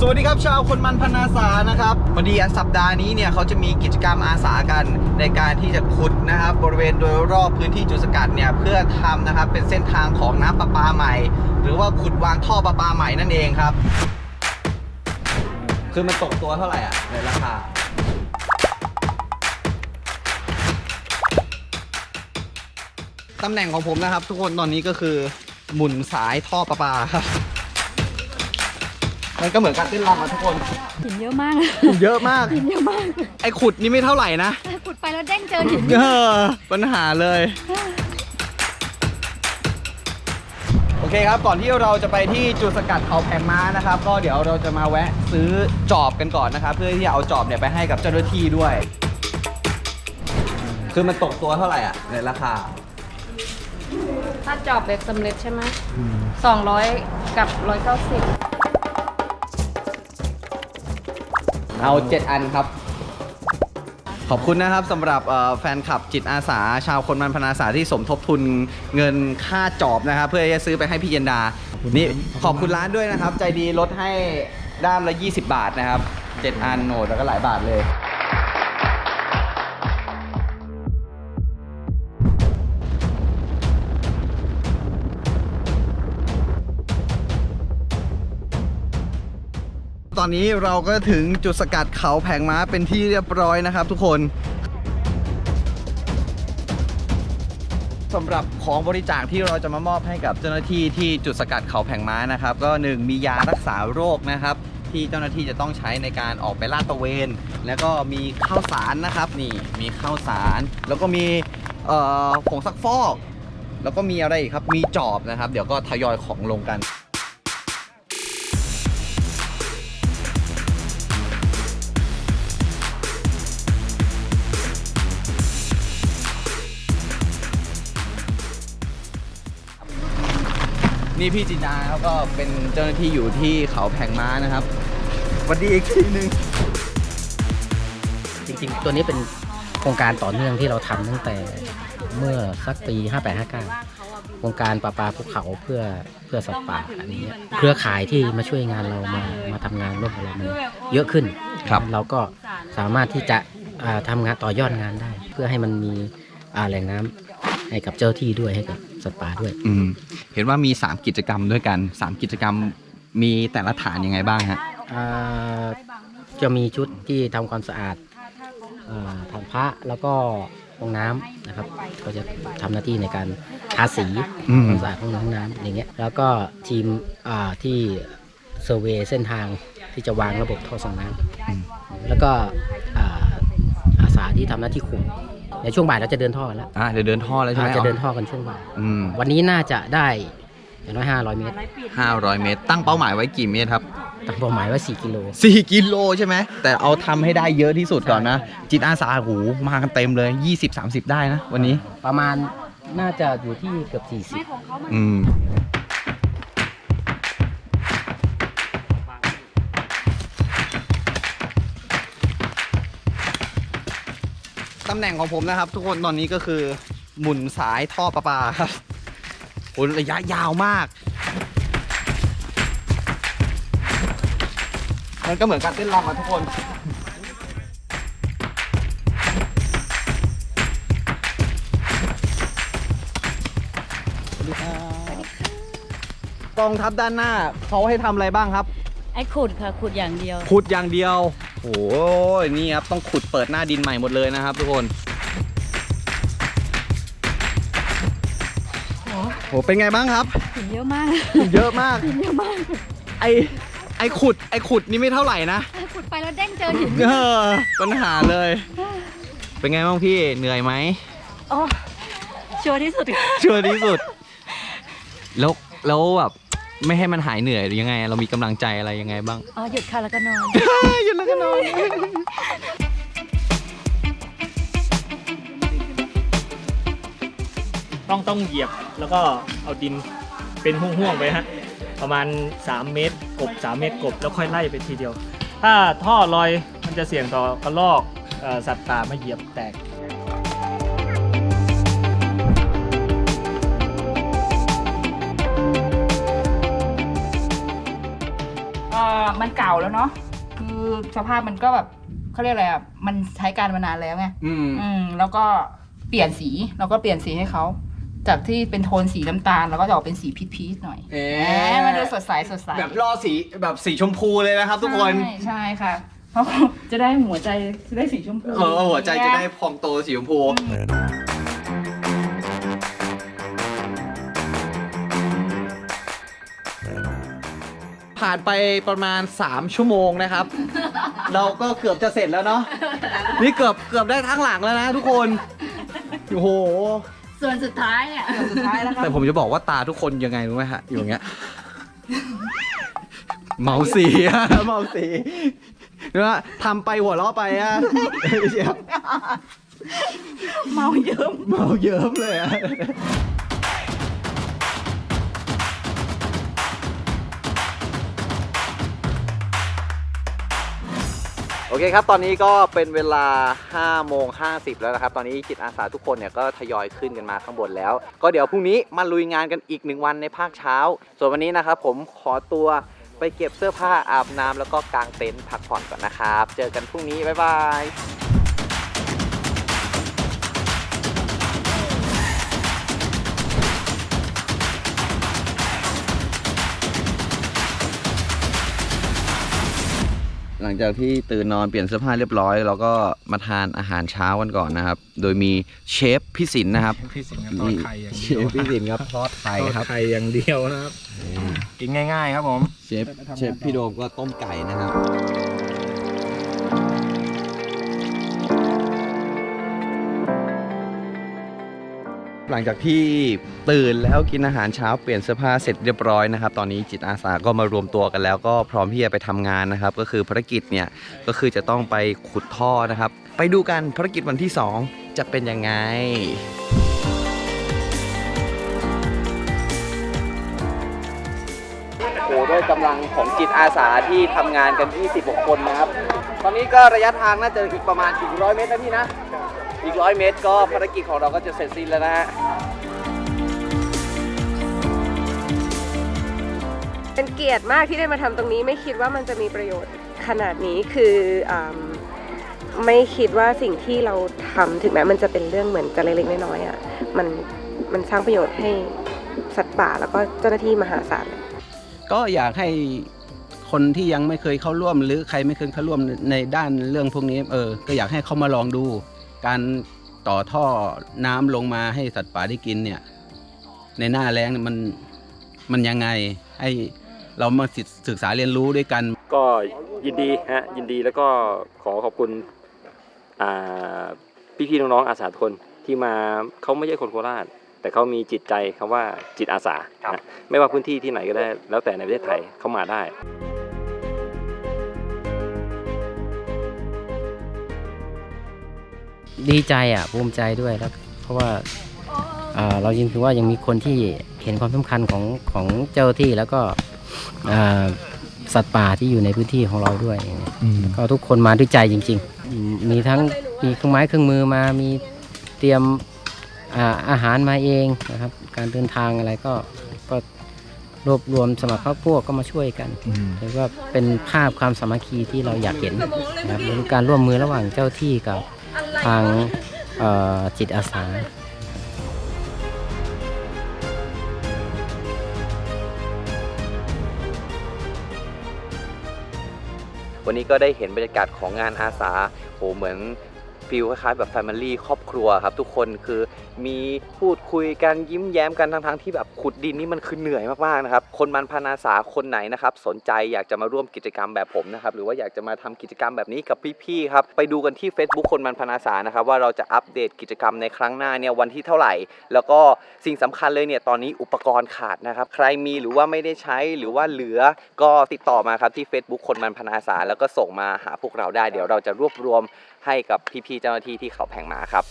สวัสดีครับชาวคนมันพันอาสานะครับวันดีสัปดาห์นี้เนี่ยเขาจะมีกิจกรรมอาสากันในการที่จะขุดนะครับบริเวณโดยรอบพื้นที่จุดสกัดเนี่ยเพื่อทำนะครับเป็นเส้นทางของน้ำประปาใหม่ หรือว่าขุดวางท่อประปาใหม่นั่นเองครับ คือมันตกตัวเท่าไหร่อะในราคาตำแหน่งของผมนะครับ ทุกคนตอนนี้ก็คือหมุนสายท่อประปาครับ มันก็เหมือนการเต้นรำอะทุกคนหินเยอะมาก เยอะมาก หินเยอะมากไอ้ขุดนี่ไม่เท่าไหร่นะ ขุดไปแล้วเด้งเจอหินเออปัญหาเลย โอเคครับ ก่อนที่เราจะไปที่จุดสกัดเขาแผงม้านะครับ ก็เดี๋ยวเราจะมาแวะซื้อจอบกันก่อนนะครับ เพื่อที่จะเอาจอบเนี่ยไปให้กับเจ้าหน้าที่ด้วย คือมันตกตัวเท่าไหร่อะในราคา ถ้าจอบแบบสำเร็จใช่ไหมสองร้อยกับร้อยเก้าสิบ เอา 7 อันครับ ขอบคุณนะครับสำหรับเอ่อแฟนคลับจิตอาสา ชาวคนมันพนาสาที่สมทบทุนเงินค่าจอบนะครับ เพื่อจะซื้อไปให้พี่เย็นดา นี่ขอบคุณร้านด้วยนะครับ ใจดีลดให้ด้ามละ 20 บาทนะครับ 7 อันโหนแล้วก็หลายบาทเลย อนนี้เราก็ถึงจุดสกัดเขาแผงม้าเป็นที่เรียบร้อยนะครับทุกคนสำหรับของบริจาคที่เราจะมามอบให้กับเจ้าหน้าที่ที่จุดสกัดเขาแผงม้านะครับ ก็หนึ่งมียารักษาโรคนะครับ ที่เจ้าหน้าที่จะต้องใช้ในการออกไปลาดตระเวน แล้วก็มีข้าวสารนะครับนี่มีข้าวสาร แล้วก็มีผงซักฟอก แล้วก็มีอะไรอีกครับมีจอบนะครับ เดี๋ยวก็ทยอยของลงกัน นี่พี่จินดาเขาก็เป็นเจ้าหน้าที่อยู่ที่เขาแผงม้านะครับสวัสดีอีกทีหนึ่งจริงๆ ตัวนี้เป็นโครงการต่อเนื่องที่เราทำตั้งแต่เมื่อสักปี 5859 โครงการปลาปลาภูเขาเพื่อเพื่อสัตว์ป่าอันนี้เครือข่ายที่มาช่วยงานเรามามาทำงานร่วมกับเรามันเยอะขึ้นครับ เราก็สามารถที่จะอ่าทำงานต่อยอดงานได้ เพื่อให้มันมีอ่าแหล่งน้ำให้กับเจ้าที่ด้วยให้กับ สัตว์ป่าด้วย อืมเห็นว่ามี 3 กิจกรรมด้วยกัน 3 กิจกรรมมีแต่ละฐานยังไงบ้างฮะ อ่าจะมีชุดที่ทำความสะอาดอ่าฐานพระแล้วก็ห้องน้ำนะครับ ก็จะทำหน้าที่ในการทาสีอืมความสะอาดห้องน้ำห้องน้ำอย่างเงี้ยแล้วก็ทีมอ่าที่เซอร์เวย์เส้นทางที่จะวางระบบท่อส่งน้ำแล้วก็อ่าอาสาที่ทำหน้าที่คุ มในช่วงบ่ายเราจะเดินท่อกันแล้วอ่าเดี๋ยวเดินท่อแล้วใช่ไหมอาจะเดินท่อกันช่วงบ่ายอืมวันนี้น่าจะได้อย่างน้อย500 เมตรห้าร้อยเมตร ตั้งเป้าหมายไว้กี่เมตรครับ ตั้งเป้าหมายไว้4กิโล4กิโลใช่ไหมแต่เอาทำให้ได้เยอะที่สุดก่อนนะ จิตอาสาหูมากันเต็มเลย 20-30 ได้นะ วันนี้ประมาณน่าจะอยู่ที่เกือบ40อืมำแหน่งของผมนะครับ ทุกคนตอนนี้ก็คือ หมุนสายท่อประปาครับโอ้ระยะยาวมาก มันก็เหมือนการเต้นรำอะทุกคนสวัสดีครับกองทัพด้านหน้าเขาให้ทำอะไรบ้างครับ ไอ้ขุดค่ะขุดอย่างเดียว ขุดอย่างเดียว โอ้ยนี่ครับต้องขุดเปิดหน้าดินใหม่หมดเลยนะครับทุกคนโหเป็นไงบ้างครับ หินเยอะมากเยอะมากหินเยอะมากไอไอขุดไอขุดนี่ไม่เท่าไหร่นะขุดไปแล้วเด้งเจอหินเออปัญหาเลย เป็นไงบ้างพี่เหนื่อยไหมโอ้ชัวร์ที่สุดค่ะเชื่อที่สุดแล้วแล้วแบบ ไม่ให้มันหายเหนื่อยหรือยังไง เรามีกำลังใจอะไรยังไงบ้าง อ๋อหยุดค่ะแล้วก็นอน หยุดแล้วก็นอนต้องต้องเหยียบแล้วก็เอาดินเป็นห่วงๆไปฮะประมาณ 3 เมตรกบ 3 เมตรกบแล้วค่อยไล่ไปทีเดียว ถ้าท่อลอยมันจะเสี่ยงต่อกระรอกเอ่อสัตว์ป่ามาเหยียบแตก อ่าอมันเก่าแล้วเนาะคือสภาพมันก็แบบเขาเรียกอะไรอะมันใช้การมานานแล้วไงอืม อืมแล้วก็เปลี่ยนสีเราก็เปลี่ยนสีให้เขาจากที่เป็นโทนสีน้ำตาลเราก็จะออกเป็นสีพีชๆหน่อยเอ๊แหมมาดูสดใสสดใส แบบล่อสีแบบสีชมพูเลยนะครับ ทุกคนใช่ใช่ค่ะ เพราะจะได้หัวใจจะได้สีชมพูเออหัวใจจะได้พองโตสีชมพู ผ่านไปประมาณ 3 ชั่วโมงนะครับ เราก็เกือบจะเสร็จแล้วเนาะนี่เกือบเกือบได้ทั้งหลังแล้วนะทุกคนโอ้โห ส่วนสุดท้ายเนี่ยสุดท้ายแล้วครับแต่ผมจะบอกว่าตาทุกคนยังไงรู้ไหมฮะอยู่อย่างเงี้ยเมาสีอะเมาสีหรือว่าทำไปหัวเราะไปอะเชียวเมาเยิ้มเมาเยิ้มเลยอะ โอเคครับ ตอนนี้ก็เป็นเวลา5โมง50 แล้วนะครับ ตอนนี้จิตอาสาทุกคนเนี่ยก็ทยอยขึ้นกันมาข้างบนแล้ว ก็เดี๋ยวพรุ่งนี้มาลุยงานกันอีกหนึ่งวันในภาคเช้า ส่วนวันนี้นะครับผมขอตัวไปเก็บเสื้อผ้าอาบน้ำแล้วก็กางเต็นท์พักผ่อนก่อนนะครับ เจอกันพรุ่งนี้ บ๊ายบาย งจากที่ตื่นนอนเปลี่ยนเสื้อผ้าเรียบร้อยเราก็มาทานอาหารเช้ากันก่อนนะครับ โดยมีเชฟพี่สินนะครับพี่สิงห์นี่เชฟพี่สินครับทอดไข่ครับไทยอย่างเดียวนะครับ กินง่าย ๆ ครับผม เชฟเชฟพี่โดมก็ต้มไก่นะครับ หลังจากที่ตื่นแล้วกินอาหารเช้าเปลี่ยนเสื้อผ้าเสร็จเรียบร้อยนะครับ ตอนนี้จิตอาสาก็มารวมตัวกันแล้วก็พร้อมที่จะไปทำงานนะครับ ก็คือภารกิจเนี่ยก็คือจะต้องไปขุดท่อนะครับ ไปดูกันภารกิจวันที่ 2 จะเป็นยังไงโอ้โหด้วยกำลังของจิตอาสาที่ทำงานกัน20กว่าคนนะครับ ตอนนี้ก็ระยะทางน่าจะอีกประมาณอีกร้อยเมตรนะพี่นะ อีกร้อยเมตรก็ภารกิจของเราก็จะเสร็จสิ้นแล้วนะฮะ เป็นเกียรติมากที่ได้มาทำตรงนี้ไม่คิดว่ามันจะมีประโยชน์ขนาดนี้คืออำไม่คิดว่าสิ่งที่เราทำถึงแม้มันจะเป็นเรื่องเหมือนจะเล็กๆน้อยๆอะมันมันสร้างประโยชน์ให้สัตว์ป่าแล้วก็เจ้าหน้าที่มหาศาลก็อยากให้คนที่ยังไม่เคยเข้าร่วม หรือใครไม่เคยเข้าร่วมในด้านเรื่องพวกนี้เออก็อยากให้เขามาลองดู การต่อท่อน้ำลงมาให้สัตว์ป่าได้กินเนี่ย ในหน้าแล้งมันมันยังไงให้เรามาศึกษาเรียนรู้ด้วยกัน ก็ยินดีฮะยินดีแล้วก็ขอขอบคุณอ่พี่ๆน้องๆอาสาทุกคนที่มาเขาไม่ใช่คนโคราชแต่เขามีจิตใจคำว่าจิตอาสา ไม่ว่าพื้นที่ที่ไหนก็ได้ แล้วแต่ในประเทศไทยเขามาได้ ดีใจอะภูมิใจด้วยแล้วเพราะว่าอ่าเรายังถือว่ายังมีคนที่เห็นความสำคัญของของเจ้าที่แล้วก็อ่าสัตว์ป่าที่อยู่ในพื้นที่ของเราด้วยอย่างเงี้ยก็ทุกคนมาด้วยใจจริงๆอืมมีทั้งมีเครื่องไม้เครื่องมือมามีเตรียมอาอาหารมาเองนะครับ การเดินทางอะไรก็ก็รวบรวมสมัครพรรคพวกก็มาช่วยกันถือว่าเป็นภาพความสามัคคีที่เราอยากเห็นนะครับเป็นการร่วมมือระหว่างเจ้าที่กับ ทางเอ่อจิตอาสาวันนี้ก็ได้เห็นบรรยากาศของงานอาสาโหเหมือน ฟิลคล้ายๆแบบแฟมิลี่ครอบครัวครับ ทุกคนคือมีพูดคุยกันยิ้มแย้มกันทั้งๆที่แบบขุดดินนี่มันคือเหนื่อยมากๆนะครับ คนมันพานาสาคนไหนนะครับ สนใจอยากจะมาร่วมกิจกรรมแบบผมนะครับ หรือว่าอยากจะมาทำกิจกรรมแบบนี้กับพี่ๆครับไปดูกันที่ Facebook คนมันพานาสานะครับ ว่าเราจะอัปเดตกิจกรรมในครั้งหน้าเนี่ยวันที่เท่าไหร่ แล้วก็สิ่งสำคัญเลยเนี่ยตอนนี้อุปกรณ์ขาดนะครับ ใครมีหรือว่าไม่ได้ใช้หรือว่าเหลือก็ติดต่อมาครับที่ Facebook คนมันพนาสาแล้วก็ส่งมาหาพวกเราได้เดี๋ยวเราจะรวบรวมให้กับพี่ๆเจ้าหน้าที่ที่เขาแผงหมาครับ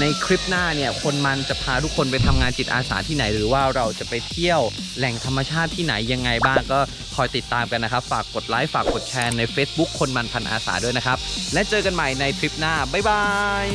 ในคลิปหน้าเนี่ยคนมันจะพาทุกคนไปทำงานจิตอาสาที่ไหน หรือว่าเราจะไปเที่ยวแหล่งธรรมชาติที่ไหนยังไงบ้างก็คอยติดตามกันนะครับ ฝากกดไลค์ฝากกดแชร์ใน Facebook คนมันพันอาสาด้วยนะครับ และเจอกันใหม่ในทริปหน้า บ๊ายบาย